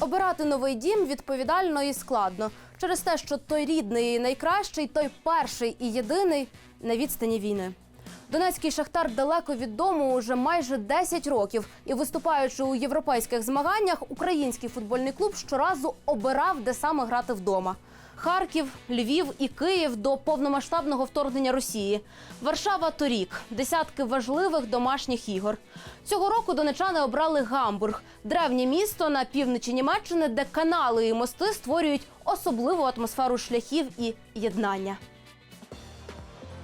Обирати новий дім відповідально і складно через те, що той рідний і найкращий, той перший і єдиний на відстані війни. Донецький шахтар далеко від дому уже майже 10 років. І виступаючи у європейських змаганнях, український футбольний клуб щоразу обирав, де саме грати вдома. Харків, Львів і Київ до повномасштабного вторгнення Росії. Варшава торік. Десятки важливих домашніх ігор. Цього року донечани обрали Гамбург, древнє місто на півночі Німеччини, де канали і мости створюють особливу атмосферу шляхів і єднання.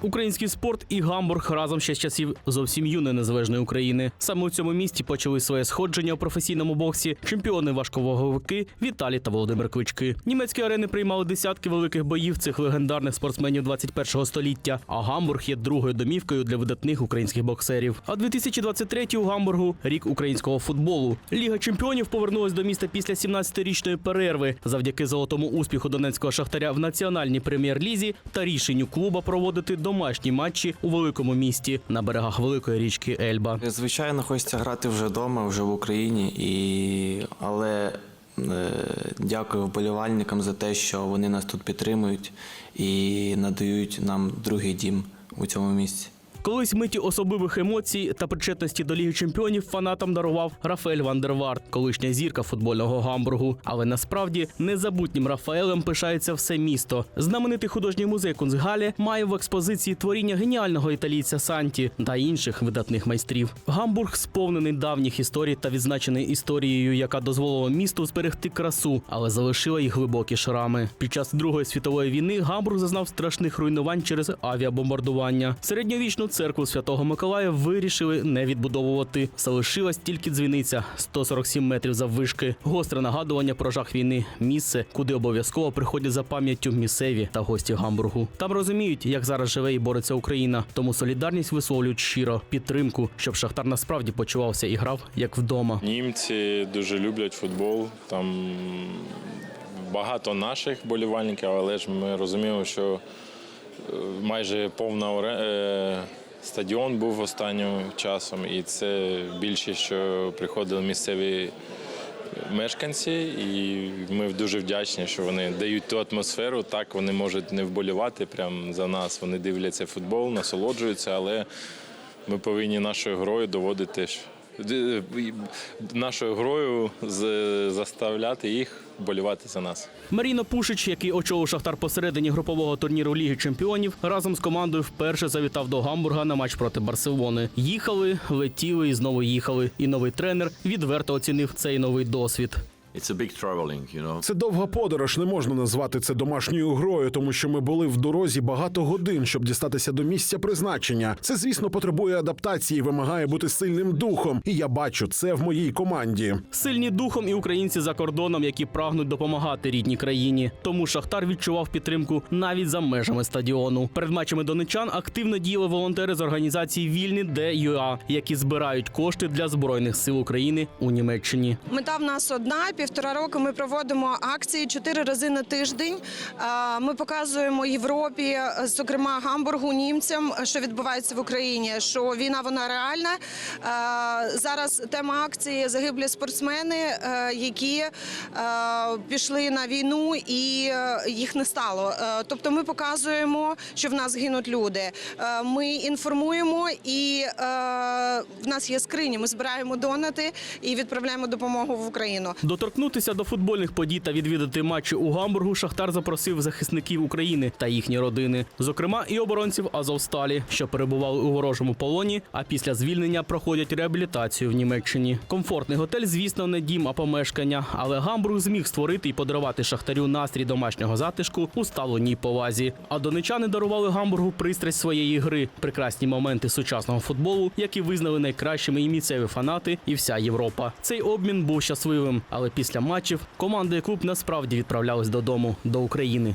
Український спорт і Гамбург разом ще з часів зовсім юної незалежної України. Саме у цьому місті почали своє сходження у професійному боксі чемпіони важковаговики Віталій та Володимир Клички. Німецькі арени приймали десятки великих боїв цих легендарних спортсменів 21-го століття. А Гамбург є другою домівкою для видатних українських боксерів. А 2023 у Гамбургу рік українського футболу. Ліга чемпіонів повернулась до міста після 17-річної перерви завдяки золотому успіху донецького шахтаря в національній прем'єр-лізі та рішенню клуба проводити домашні матчі у великому місті на берегах великої річки Ельба. Звичайно, хочеться грати вже вдома, вже в Україні, і... але е, дякую вболівальникам за те, що вони нас тут підтримують і надають нам другий дім у цьому місці. Колись миті особливих емоцій та причетності до Ліги Чемпіонів фанатам дарував Рафаель Вандерварт, колишня зірка футбольного гамбургу. Але насправді незабутнім Рафаелем пишається все місто. Знаменитий художній музей Кунцгалі має в експозиції творіння геніального італійця Санті та інших видатних майстрів. Гамбург сповнений давніх історій та відзначений історією, яка дозволила місту зберегти красу, але залишила й глибокі шрами. Під час Другої світової війни Гамбург зазнав страшних руйнувань через авіабомбардування. Середньовічну церкву Святого Миколая вирішили не відбудовувати. Залишилась тільки дзвіниця 147 метрів заввишки. Гостре нагадування про жах війни. Місце, куди обов'язково приходять за пам'яттю місцеві та гості Гамбургу. Там розуміють, як зараз живе і бореться Україна. Тому солідарність висловлюють щиро, підтримку, щоб Шахтар насправді почувався і грав як вдома. Німці дуже люблять футбол. Там багато наших болівальників, але ж ми розуміємо, що е, майже повна е, стадіон був останнім часом, і це більше, що приходили місцеві мешканці, і ми дуже вдячні, що вони дають ту атмосферу. Так вони можуть не вболівати прямо за нас. Вони дивляться футбол, насолоджуються, але ми повинні нашою грою доводити нашою грою заставляти їх болівати за нас. Маріно Пушич, який очолив Шахтар посередині групового турніру Ліги Чемпіонів, разом з командою вперше завітав до Гамбурга на матч проти Барселони. Їхали, летіли і знову їхали. І новий тренер відверто оцінив цей новий досвід. It's a big traveling, you know. Це довга подорож. Не можна назвати це домашньою грою, тому що ми були в дорозі багато годин, щоб дістатися до місця призначення. Це, звісно, потребує адаптації, вимагає бути сильним духом. І я бачу це в моїй команді. Сильні духом і українці за кордоном, які прагнуть допомагати рідній країні. Тому Шахтар відчував підтримку навіть за межами стадіону. Перед матчами донечан активно діяли волонтери з організації Вільні ДЮА, які збирають кошти для збройних сил України у Німеччині. Мета в нас одна. Півтора року ми проводимо акції чотири рази на тиждень. Ми показуємо Європі, зокрема Гамбургу, німцям, що відбувається в Україні. Що війна вона реальна. Зараз тема акції загиблі спортсмени, е, які е, пішли на війну і е, їх не стало. Тобто, ми показуємо, що в нас гинуть люди. Ми інформуємо і в нас є скрині. Ми збираємо донати і відправляємо допомогу в Україну. Доторкнутися до футбольних подій та відвідати матчі у Гамбургу Шахтар запросив захисників України та їхні родини, зокрема і оборонців Азовсталі, що перебували у ворожому полоні, а після звільнення проходять реабілітацію в Німеччині. Комфортний готель, звісно, не дім, а помешкання, але Гамбург зміг створити і подарувати шахтарю настрій домашнього затишку у ставленій повазі. А донечани дарували Гамбургу пристрасть своєї гри, прекрасні моменти сучасного футболу, які визнали найкращими і місцеві фанати, і вся Європа. Цей обмін був щасливим, але після матчів команди і клуб насправді відправлялись додому до України.